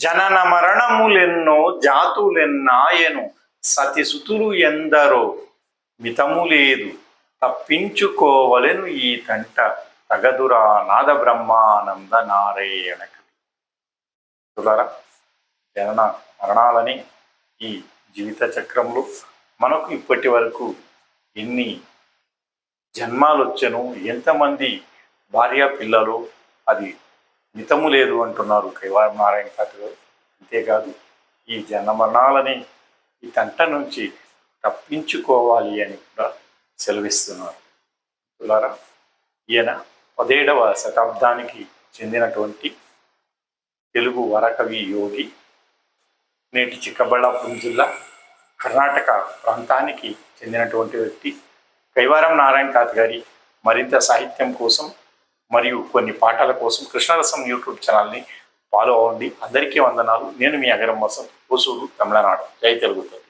జనన మరణములెన్నో జాతులెన్నాయను సతిసుతులు ఎందరో మితము లేదు తప్పించుకోవలెను ఈ తంట తగదురా నాద బ్రహ్మానంద నారాయణ చూడారా జనన మరణాలని ఈ జీవిత చక్రంలో మనకు ఇప్పటి వరకు ఎన్ని జన్మాలు వచ్చను ఎంతమంది భార్య పిల్లలు అది మితము లేదు అంటున్నారు కైవార నారాయణ పాత్ర గారు అంతేకాదు ఈ జనమరణాలని ఈ తంట నుంచి తప్పించుకోవాలి అని కూడా సెలవిస్తున్నారు. చూడారా? ఈయన పదేడవ శతాబ్దానికి చెందినటువంటి తెలుగు వరకవి యోగి నేటి చిక్కబళ్ళాపురం జిల్లా కర్ణాటక ప్రాంతానికి చెందినటువంటి వ్యక్తి. కైవారం నారాయణ తాత గారి మరింత సాహిత్యం కోసం మరియు కొన్ని పాఠాల కోసం కృష్ణరసం యూట్యూబ్ ఛానల్ని ఫాలో అవ్వండి. అందరికీ వందనాలు. నేను మీ అగరం వసంత్ హుసూరు తమిళనాడు. జై తెలుగుతారు